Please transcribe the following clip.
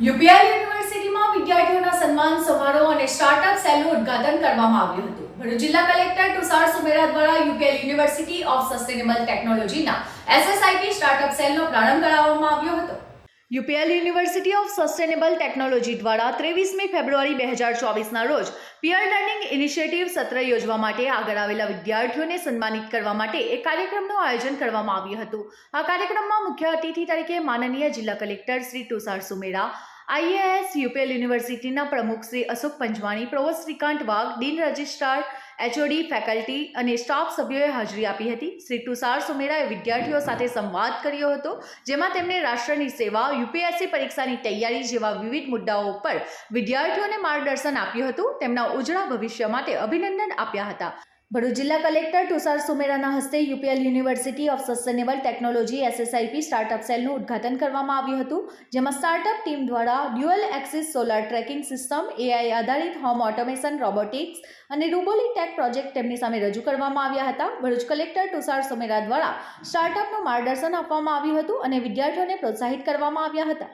UPI યુનિવર્સિટીમાં વિદ્યાર્થીઓના સન્માન સમારોહ અને સ્ટાર્ટઅપ સેલનું ઉદ્ઘાટન કરવામાં આવ્યું હતું. ભરૂચ જિલ્લા કલેક્ટર તુષાર સુમેરા દ્વારા યુપીએલ યુનિવર્સિટી ઓફ સસ્ટેનેબલ ટેકનોલોજીના એસએસઆઈટી સ્ટાર્ટઅપ સેલનો પ્રારંભ કરાવવામાં આવ્યો હતો. UPL University of Sustainable Technology દ્વારા ત્રેવીસમી ફેબ્રુઆરી બે હજાર ચોવીસના રોજ પિયર લર્નિંગ ઇનિશિયેટિવ સત્ર યોજવા માટે આગળ આવેલા વિદ્યાર્થીઓને સન્માનિત કરવા માટે એક કાર્યક્રમનું આયોજન કરવામાં આવ્યું હતું. આ કાર્યક્રમમાં મુખ્ય અતિથિ તરીકે માનનીય જિલ્લા collector Shri Tushar Sumera, IAS UPL યુનિવર્સિટીના પ્રમુખ Shri Ashok Panchwani provost Shrikant Wagh, dean registrar HOD faculty અને સ્ટાફ સભ્યોએ હાજરી આપી હતી. શ્રી તુષાર સુમેરાએ વિદ્યાર્થીઓ સાથે સંવાદ કર્યો હતો, જેમાં તેમણે રાષ્ટ્રની સેવા યુપીએસસી પરીક્ષાની તૈયારી જેવા વિવિધ મુદ્દાઓ પર વિદ્યાર્થીઓને માર્ગદર્શન આપ્યું હતું. તેમના ઉજળા ભવિષ્ય માટે અભિનંદન આપ્યા હતા. ભરૂચ જિલ્લા કલેક્ટર તુષાર સુમેરાના હસ્તે UPL University of Sustainable Technology SSIP startup સેલનું ઉદ્ઘાટન કરવામાં આવ્યું હતું, જેમાં સ્ટાર્ટઅપ ટીમ દ્વારા dual axis solar tracking system, AI આધારિત હોમ ઓટોમેશન, રોબોટિક્સ અને રૂબોલી ટેક પ્રોજેક્ટ તેમની સામે રજૂ કરવામાં આવ્યા હતા. ભરૂચ કલેક્ટર તુષાર સુમેરા દ્વારા સ્ટાર્ટઅપનું માર્ગદર્શન આપવામાં આવ્યું હતું અને વિદ્યાર્થીઓને પ્રોત્સાહિત કરવામાં આવ્યા હતા.